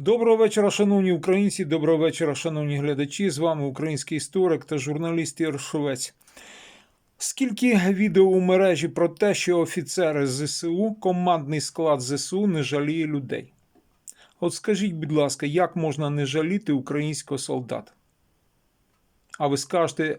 Доброго вечора, шановні українці. Доброго вечора, шановні глядачі. З вами український історик та журналіст Ігор Скільки відео у мережі про те, що офіцери ЗСУ, командний склад ЗСУ не жаліє людей? От скажіть, будь ласка, як можна не жаліти українського солдата? А ви скажете,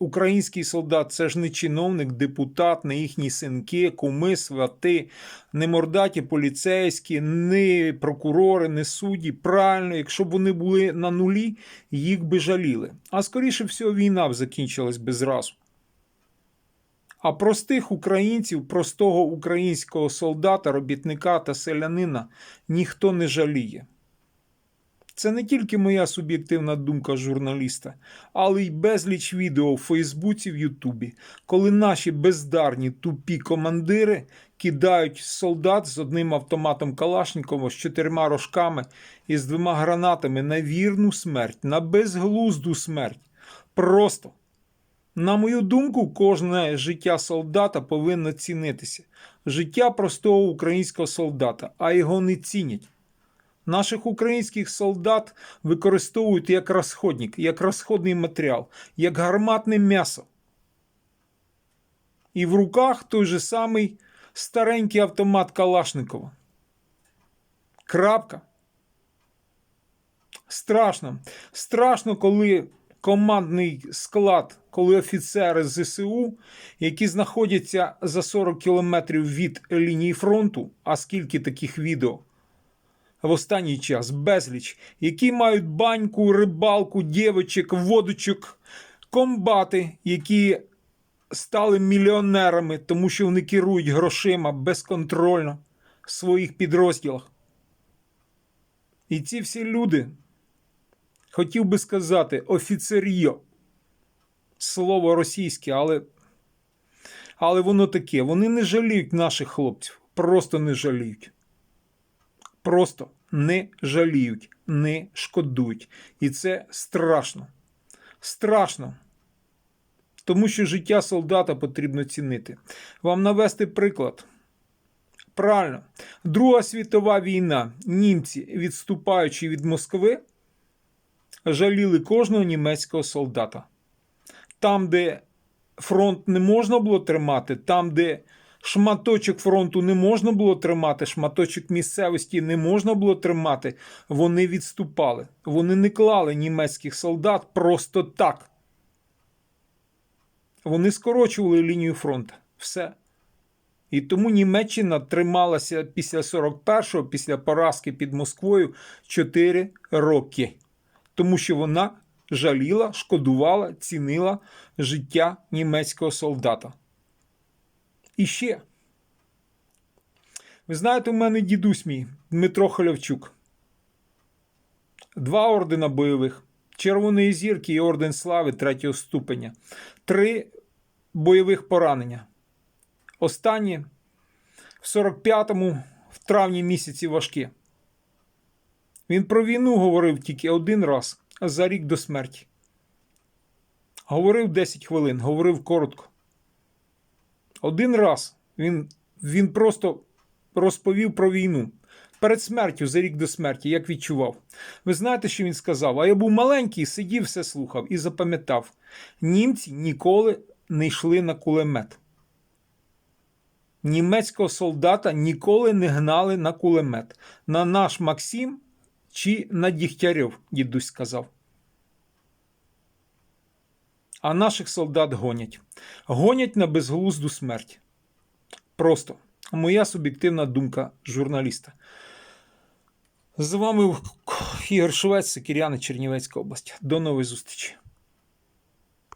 український солдат це ж не чиновник, депутат, не їхні синки, куми, свати, не мордаті поліцейські, не прокурори, не судді. Правильно, якщо б вони були на нулі, їх би жаліли. А скоріше всього, війна б закінчилась би зразу. А простих українців, простого українського солдата, робітника та селянина ніхто не жаліє. Це не тільки моя суб'єктивна думка журналіста, але й безліч відео в Фейсбуці в Ютубі, коли наші бездарні тупі командири кидають солдат з одним автоматом Калашникова з чотирма рожками і з двома гранатами на вірну смерть, на безглузду смерть. Просто. На мою думку, кожне життя солдата повинно цінитися. Життя простого українського солдата, а його не цінять. Наших українських солдат використовують як розходник, як розходний матеріал, як гарматне м'ясо. І в руках той же самий старенький автомат Калашникова. Крапка. Страшно. Страшно, коли командний склад, коли офіцери ЗСУ, які знаходяться за 40 кілометрів від лінії фронту, а скільки таких відео в останній час безліч, які мають баньку, рибалку, дівочок, водочок, комбати, які стали мільйонерами, тому що вони керують грошима безконтрольно в своїх підрозділах. І ці всі люди, хотів би сказати, офіцер'йо. Слово російське, але, але воно таке. Вони не жаліють наших хлопців. Просто не жаліють. Просто не жаліють, не шкодують. І це страшно. Страшно. Тому що життя солдата потрібно цінити. Вам навести приклад. Правильно, Друга світова війна. Німці, відступаючи від Москви, жаліли кожного німецького солдата. Там, де фронт не можна було тримати, там, де шматочок фронту не можна було тримати, шматочок місцевості не можна було тримати, вони відступали. Вони не клали німецьких солдат просто так. Вони скорочували лінію фронту. Все. І тому Німеччина трималася після 41-го, після поразки під Москвою 4 роки. Тому що вона жаліла, шкодувала, цінила життя німецького солдата. І ще. Ви знаєте, у мене дідусь мій Дмитро Халявчук. Два ордена бойових. Червоної зірки і орден слави третього ступеня. Три бойових поранення. Останні в 45-му, в травні місяці важкі. Він про війну говорив тільки один раз за рік до смерті. Говорив 10 хвилин, говорив коротко. Один раз він, він просто розповів про війну. Перед смертю за рік до смерті, як відчував. Ви знаєте, що він сказав? А я був маленький, сидів, все слухав і запам'ятав: німці ніколи не йшли на кулемет. Німецького солдата ніколи не гнали на кулемет. На наш Максим чи на Дігтярьов, дідусь сказав. А наших солдат гонять. Гонять на безглузду смерть. Просто моя суб'єктивна думка журналіста. З вами Ігор Швець, Кіряни, Чернівецька область. До нової зустрічі.